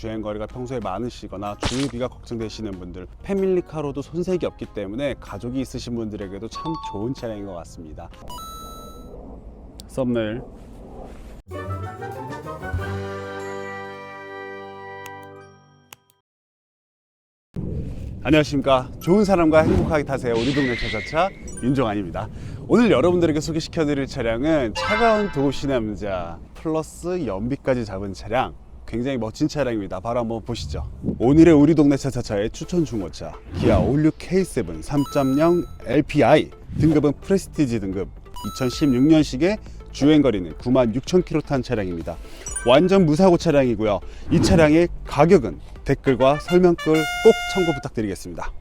주행 거리가 평소에 많으시거나 주유비가 걱정되시는 분들 패밀리카로도 손색이 없기 때문에 가족이 있으신 분들에게도 참 좋은 차량인 것 같습니다. 썸네일. 안녕하십니까. 좋은 사람과 행복하게 타세요. 우리 동네 차차차 윤종환입니다. 오늘 여러분들에게 소개시켜 드릴 차량은 차가운 도시 남자 플러스 연비까지 잡은 차량 굉장히 멋진 차량입니다 바로 한번 보시죠 오늘의 우리 동네 차차차의 추천 중고차 기아 올류 K7 3.0 LPI 등급은 프레스티지 등급 2016년식의 주행거리는 9만 6천 킬로 탄 차량입니다. 완전 무사고 차량이고요. 이 차량의 가격은 댓글과 설명글 꼭 참고 부탁드리겠습니다.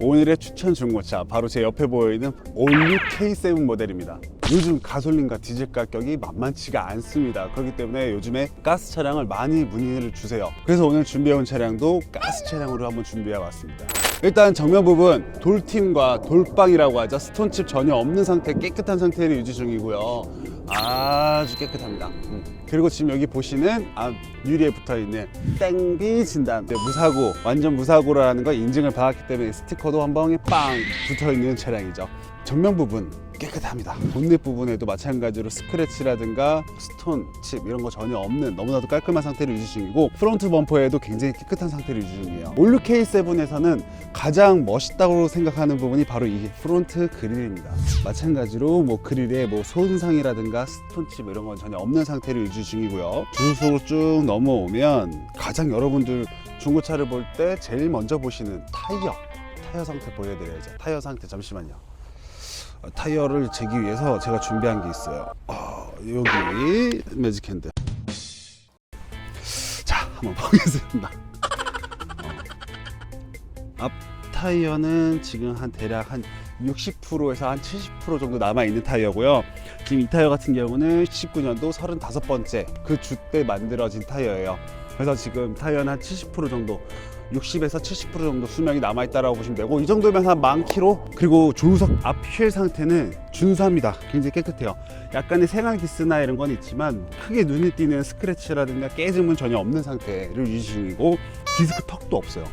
오늘의 추천 중고차 바로 제 옆에 보이는 올류 K7 모델입니다. 요즘 가솔린과 디젤 가격이 만만치가 않습니다. 그렇기 때문에 요즘에 가스 차량을 많이 문의를 주세요. 그래서 오늘 준비해온 차량도 가스 차량으로 한번 준비해 왔습니다. 일단 정면 부분 돌팀과 돌빵이라고 하죠. 스톤칩 전혀 없는 상태, 깨끗한 상태를 유지 중이고요. 아주 깨끗합니다. 음. 그리고 지금 여기 보시는 앞 유리에 붙어 있는 땡비 진단 네, 무사고 완전 무사고라는 걸 인증을 받았기 때문에 스티커도 한 방에 빵 붙어 있는 차량이죠. 정면 부분 깨끗합니다. 본넷 부분에도 마찬가지로 스크래치라든가 스톤, 칩 이런 거 전혀 없는 너무나도 깔끔한 상태를 유지 중이고 프론트 범퍼에도 굉장히 깨끗한 상태를 유지 중이에요. 올류 K7에서는 가장 멋있다고 생각하는 부분이 바로 이 프론트 그릴입니다. 마찬가지로 뭐 그릴에 뭐 손상이라든가 스톤 칩 이런 건 전혀 없는 상태를 유지 중이고요. 주소로 쭉 넘어오면 가장 여러분들 중고차를 볼 때 제일 먼저 보시는 타이어 타이어 상태 보여드려야죠. 타이어 상태 잠시만요. 어, 타이어를 재기 위해서 제가 준비한 게 있어요. 어, 여기 매직 핸드. 자, 한번 보겠습니다. 어. 앞 타이어는 지금 한 대략 한 60%에서 한 70% 정도 남아 있는 타이어고요. 지금 이 타이어 같은 경우는 19년도 35번째 그 주 때 만들어진 타이어예요. 그래서 지금 타이어는 한 70% 정도 60에서 70% 정도 수명이 남아 있다라고 보시면 되고 이 정도면 한 만 킬로? 그리고 조수석 앞휠 상태는 준수합니다. 굉장히 깨끗해요. 약간의 생활 기스나 이런 건 있지만 크게 눈에 띄는 스크래치라든가 깨짐은 전혀 없는 상태를 유지 중이고 디스크 턱도 없어요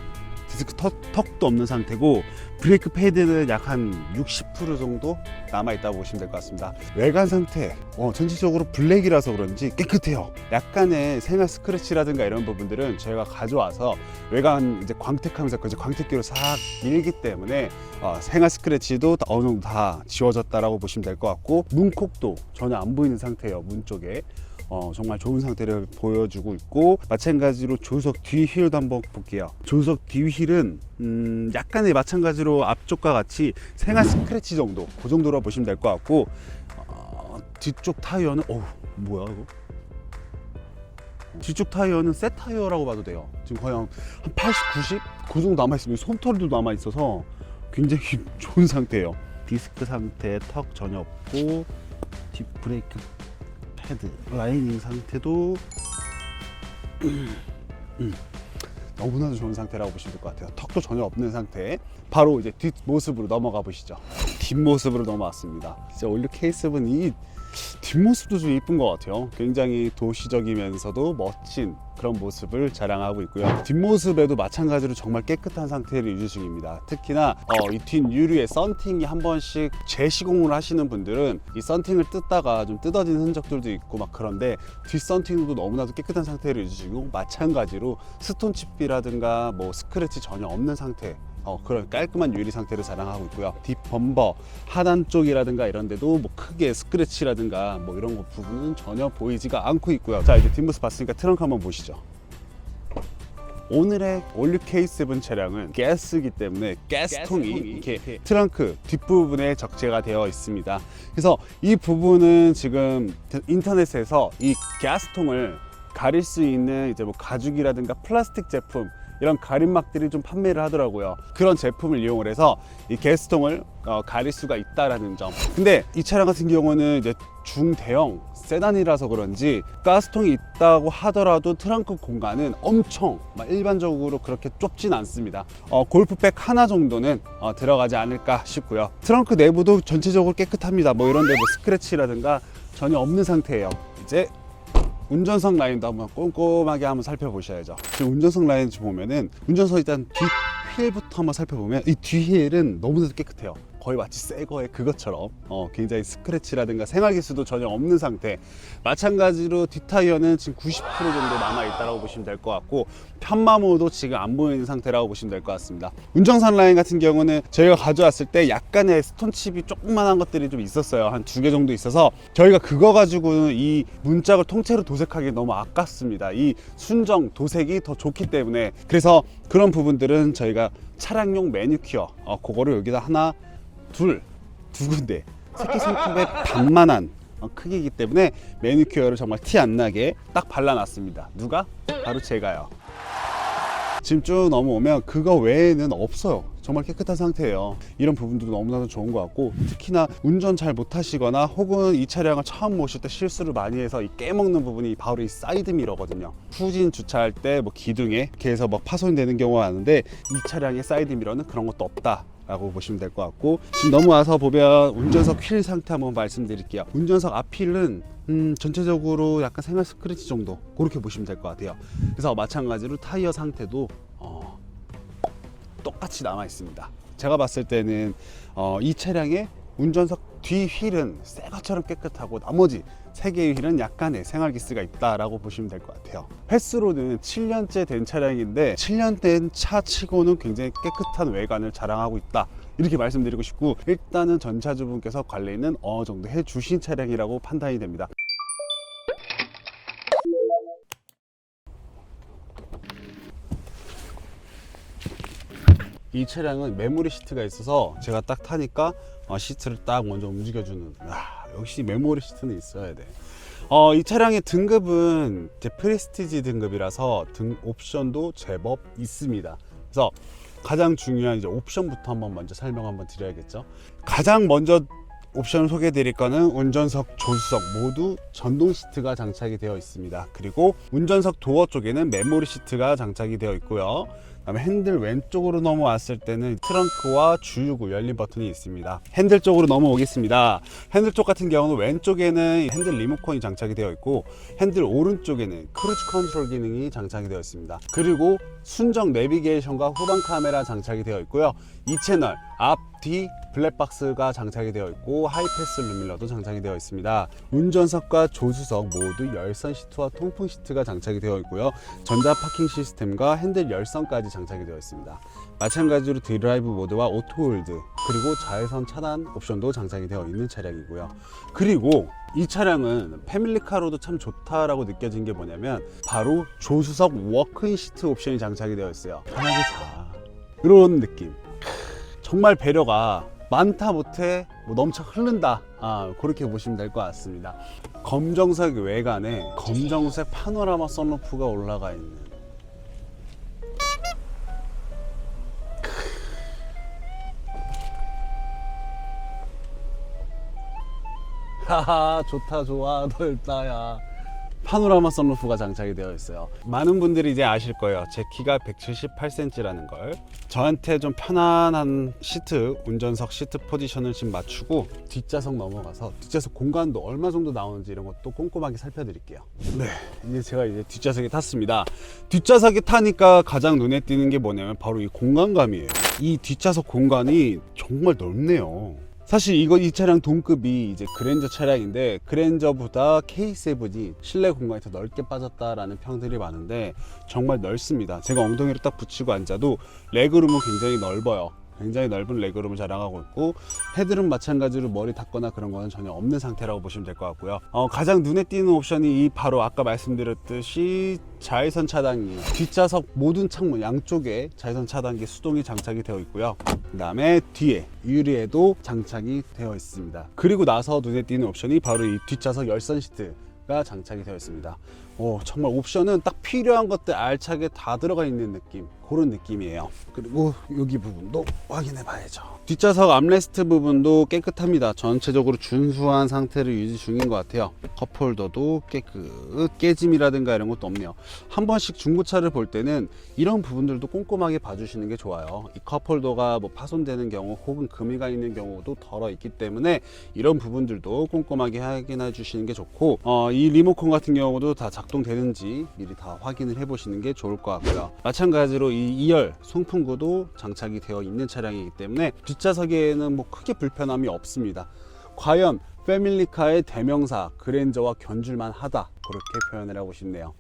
디스크 턱, 턱도 없는 상태고 브레이크 패드는 약 한 60% 정도 남아 있다고 보시면 될 것 같습니다. 외관 상태 어, 전체적으로 블랙이라서 그런지 깨끗해요. 약간의 생활 스크래치라든가 이런 부분들은 저희가 가져와서 외관 이제 광택하면서 그 광택기로 싹 밀기 때문에 어, 생활 스크래치도 다 어느 정도 다 지워졌다라고 보시면 될 것 같고 문콕도 전혀 안 보이는 상태예요. 문 쪽에. 어, 정말 좋은 상태를 보여주고 있고 마찬가지로 조수석 뒤 휠도 한번 볼게요. 조수석 뒤 휠은 음, 약간의 마찬가지로 앞쪽과 같이 생활 스크래치 정도 그 정도로 보시면 될 것 같고 어, 뒤쪽 타이어는 어우 뭐야 이거? 뒤쪽 타이어는 새 타이어라고 봐도 돼요. 지금 거의 한 80, 90? 그 정도 남아있으면 솜털도 남아있어서 굉장히 좋은 상태예요. 디스크 상태 턱 전혀 없고 뒷 브레이크 패드 라이닝 상태도 음, 너무나도 좋은 상태라고 보시면 될 것 같아요. 턱도 전혀 없는 상태. 바로 이제 뒷 모습으로 넘어가 보시죠. 뒷모습으로 넘어왔습니다. 진짜 올류 K7 이 뒷모습도 좀 이쁜 것 같아요. 굉장히 도시적이면서도 멋진 그런 모습을 자랑하고 있고요. 뒷모습에도 마찬가지로 정말 깨끗한 상태를 유지 중입니다. 특히나 어, 이뒷 유리에 썬팅이 한 번씩 재시공을 하시는 분들은 이 썬팅을 뜯다가 좀 뜯어진 흔적들도 있고 막 그런데 뒷 썬팅도 너무나도 깨끗한 상태를 유지 중이고 마찬가지로 스톤 칩이라든가 뭐 스크래치 전혀 없는 상태 어, 그런 깔끔한 유리 상태를 자랑하고 있고요. 뒷 범버 하단 쪽이라든가 이런 데도 뭐 크게 스크래치라든가 뭐 이런 거 부분은 전혀 보이지가 않고 있고요. 자 이제 뒷모습 봤으니까 트렁크 한번 보시죠. 오늘의 올류 K7 차량은 가스이기 때문에 가스통이 이렇게 트렁크 뒷부분에 적재가 되어 있습니다. 그래서 이 부분은 지금 인터넷에서 이 가스통을 가릴 수 있는 이제 뭐 가죽이라든가 플라스틱 제품 이런 가림막들이 좀 판매를 하더라고요. 그런 제품을 이용을 해서 이 가스통을 어, 가릴 수가 있다라는 점. 근데 이 차량 같은 경우는 이제 중대형 세단이라서 그런지 가스통이 있다고 하더라도 트렁크 공간은 엄청 막 일반적으로 그렇게 좁진 않습니다. 어, 골프백 하나 정도는 어, 들어가지 않을까 싶고요. 트렁크 내부도 전체적으로 깨끗합니다. 뭐 이런데 뭐 스크래치라든가 전혀 없는 상태예요. 이제 운전석 라인도 한번 꼼꼼하게 한번 살펴보셔야죠. 지금 운전석 라인 보면은 운전석 일단 뒷 휠부터 한번 살펴보면 이 뒤휠은 너무나도 깨끗해요. 거의 마치 새 거의 그것처럼 어, 굉장히 스크래치라든가 생활기수도 전혀 없는 상태. 마찬가지로 뒷타이어는 지금 90% 정도 남아 있다고 보시면 될 것 같고 편마모도 지금 안 보이는 상태라고 보시면 될 것 같습니다. 운전선 라인 같은 경우는 저희가 가져왔을 때 약간의 스톤칩이 조그만한 것들이 좀 있었어요. 한 두 개 정도 있어서 저희가 그거 가지고는 이 문짝을 통째로 도색하기 너무 아깝습니다. 이 순정 도색이 더 좋기 때문에 그래서 그런 부분들은 저희가 차량용 매니큐어 어, 그거를 여기다 하나 둘 두 군데 새끼 손톱의 반만한 어, 크기이기 때문에 매니큐어를 정말 티 안 나게 딱 발라놨습니다. 누가? 바로 제가요. 지금 쭉 넘어오면 그거 외에는 없어요. 정말 깨끗한 상태예요. 이런 부분도 너무나도 좋은 것 같고 특히나 운전 잘 못하시거나 혹은 이 차량을 처음 모실 때 실수를 많이 해서 이 깨먹는 부분이 바로 이 사이드 미러거든요. 후진 주차할 때 뭐 기둥에 이렇게 막 파손이 되는 경우가 많은데 이 차량의 사이드 미러는 그런 것도 없다. 라고 보시면 될 것 같고 지금 넘어와서 보면 운전석 휠 상태 한번 말씀드릴게요 운전석 앞 휠은 음, 전체적으로 약간 생활 스크래치 정도 그렇게 보시면 될 것 같아요 그래서 마찬가지로 타이어 상태도 어, 똑같이 남아 있습니다. 제가 봤을 때는 어, 이 차량의 운전석 뒤 휠은 새 것처럼 깨끗하고 나머지 세 개의 휠은 약간의 생활 기스가 있다라고 보시면 될 것 같아요. 횟수로는 7년째 된 차량인데 7년 된 차 치고는 굉장히 깨끗한 외관을 자랑하고 있다. 이렇게 말씀드리고 싶고 일단은 전차주분께서 관리는 어느 정도 해주신 차량이라고 판단이 됩니다. 이 차량은 메모리 시트가 있어서 제가 딱 타니까 어, 시트를 딱 먼저 움직여주는 아, 역시 메모리 시트는 있어야 돼. 어, 이 차량의 등급은 이제 프레스티지 등급이라서 등 옵션도 제법 있습니다. 그래서 가장 중요한 이제 옵션부터 한번 먼저 설명 한번 드려야겠죠. 가장 먼저 옵션을 소개해 드릴 거는 운전석 조수석 모두 전동 시트가 장착이 되어 있습니다. 그리고 운전석 도어 쪽에는 메모리 시트가 장착이 되어 있고요. 그다음에 핸들 왼쪽으로 넘어왔을 때는 트렁크와 주유구 열림 버튼이 있습니다. 핸들 쪽으로 넘어오겠습니다. 핸들 쪽 같은 경우는 왼쪽에는 핸들 리모컨이 장착이 되어 있고 핸들 오른쪽에는 크루즈 컨트롤 기능이 장착이 되어 있습니다. 그리고 순정 내비게이션과 후방 카메라 장착이 되어 있고요. 이 채널 앞, 뒤 블랙박스가 장착이 되어 있고 하이패스 루밀러도 장착이 되어 있습니다. 운전석과 조수석 모두 열선 시트와 통풍 시트가 장착이 되어 있고요. 전자 파킹 시스템과 핸들 열선까지 장착이 되어 있습니다. 마찬가지로 드라이브 모드와 오토홀드 그리고 자외선 차단 옵션도 장착이 되어 있는 차량이고요. 그리고 이 차량은 패밀리카로도 참 좋다라고 느껴진 게 뭐냐면 바로 조수석 워크인 시트 옵션이 장착이 되어 있어요. 편하게 자. 이런 느낌. 정말 배려가 많다 못해 뭐 넘쳐 흐른다. 아 그렇게 보시면 될 것 같습니다. 검정색 외관에 검정색 파노라마 선루프가 올라가 있는. 하하 좋다 좋아 넓다야 파노라마 선루프가 장착이 되어 있어요. 많은 분들이 이제 아실 거예요. 제 키가 178cm라는 걸. 저한테 좀 편안한 시트, 운전석 시트 포지션을 지금 맞추고 뒷좌석 넘어가서 뒷좌석 공간도 얼마 정도 나오는지 이런 것도 꼼꼼하게 살펴드릴게요. 네, 이제 제가 이제 뒷좌석에 탔습니다. 뒷좌석에 타니까 가장 눈에 띄는 게 뭐냐면 바로 이 공간감이에요. 이 뒷좌석 공간이 정말 넓네요. 사실 이거 이 차량 동급이 이제 그랜저 차량인데 그랜저보다 K7이 실내 공간이 더 넓게 빠졌다라는 평들이 많은데 정말 넓습니다. 제가 엉덩이를 딱 붙이고 앉아도 레그룸은 굉장히 넓어요. 굉장히 넓은 레그룸을 자랑하고 있고 헤드룸 마찬가지로 머리 닿거나 그런 거는 전혀 없는 상태라고 보시면 될 것 같고요. 어, 가장 눈에 띄는 옵션이 이 바로 아까 말씀드렸듯이 자외선 차단기 뒷좌석 모든 창문 양쪽에 자외선 차단기 수동이 장착이 되어 있고요. 그 다음에 뒤에 유리에도 장착이 되어 있습니다. 그리고 나서 눈에 띄는 옵션이 바로 이 뒷좌석 열선 시트가 장착이 되어 있습니다. 오, 정말 옵션은 딱 필요한 것들 알차게 다 들어가 있는 느낌. 그런 느낌이에요. 그리고 여기 부분도 확인해 봐야죠. 뒷좌석 암레스트 부분도 깨끗합니다. 전체적으로 준수한 상태를 유지 중인 것 같아요. 컵홀더도 깨끗, 깨짐이라든가 이런 것도 없네요. 한 번씩 중고차를 볼 때는 이런 부분들도 꼼꼼하게 봐주시는 게 좋아요. 이 컵홀더가 뭐 파손되는 경우 혹은 금이가 있는 경우도 덜어 있기 때문에 이런 부분들도 꼼꼼하게 확인해 주시는 게 좋고 어, 이 리모컨 같은 경우도 다 작동되는지 미리 다 확인을 해 보시는 게 좋을 것 같고요. 마찬가지로 이 2열 송풍구도 장착이 되어 있는 차량이기 때문에 뒷좌석에는 뭐 크게 불편함이 없습니다. 과연 패밀리카의 대명사 그랜저와 견줄만 하다 그렇게 표현을 하고 싶네요.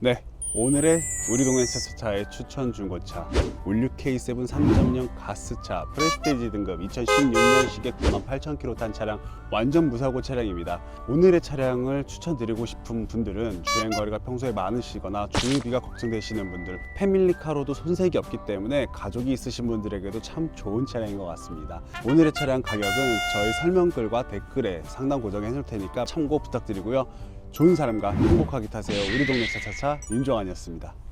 네, 오늘의 우리 동네 차차차의 추천 중고차 올류 K7 3.0 가스차 프레스티지 등급 2016년식의 98,000km 탄 차량 완전 무사고 차량입니다. 오늘의 차량을 추천드리고 싶은 분들은 주행 거리가 평소에 많으시거나 주유비가 걱정되시는 분들 패밀리카로도 손색이 없기 때문에 가족이 있으신 분들에게도 참 좋은 차량인 것 같습니다. 오늘의 차량 가격은 저희 설명글과 댓글에 상담 고정해 놓을 테니까 참고 부탁드리고요. 좋은 사람과 행복하게 타세요. 우리 동네 차차차 윤정환이었습니다.